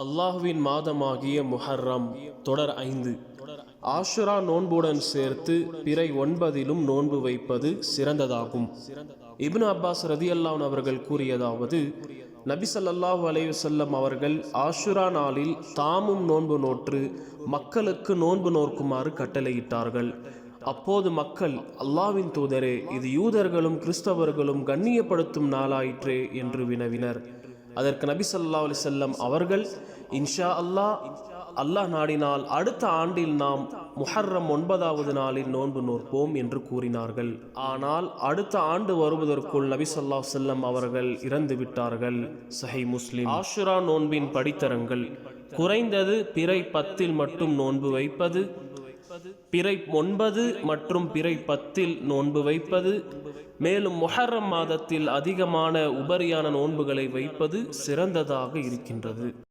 அல்லாஹ்வின் மாதமாகிய முஹர்ரம் தொடர் ஐந்து. ஆஷுரா நோன்புடன் சேர்த்து பிறை ஒன்பதிலும் நோன்பு வைப்பது சிறந்ததாகும். இப்னு அப்பாஸ் ரதியல்லான் அவர்கள் கூறியதாவது நபி ஸல்லல்லாஹு அலையுசல்லம் அவர்கள் ஆஷுரா நாளில் தாமும் நோன்பு நோற்று மக்களுக்கு நோன்பு நோக்குமாறு கட்டளையிட்டார்கள். அப்போது மக்கள் அல்லாவின் தூதரே இது யூதர்களும் கிறிஸ்தவர்களும் கண்ணியப்படுத்தும் நாளாயிற்றே என்று வினவினர். அதற்கு நபி சொல்லா அலி செல்லம் அவர்கள் இன்ஷா அல்லாஹ் அல்லாஹ் நாடினால் அடுத்த ஆண்டில் நாம் முஹர்ரம் ஒன்பதாவது நாளில் நோன்பு நோற்போம் என்று கூறினார்கள். ஆனால் அடுத்த ஆண்டு வருவதற்குள் நபி சொல்லா செல்லம் அவர்கள் இறந்து விட்டார்கள். சஹி முஸ்லிம். ஆஷுரா நோன்பின் படித்தரங்கள். குறைந்தது பிறை பத்தில் மட்டும் நோன்பு வைப்பது பிறை ஒன்பது மற்றும் பிறை பத்தில் நோன்பு வைப்பது. மேலும் மொஹர்ரம் மாதத்தில் அதிகமான உபரியான நோன்புகளை வைப்பது சிறந்ததாக இருக்கின்றது.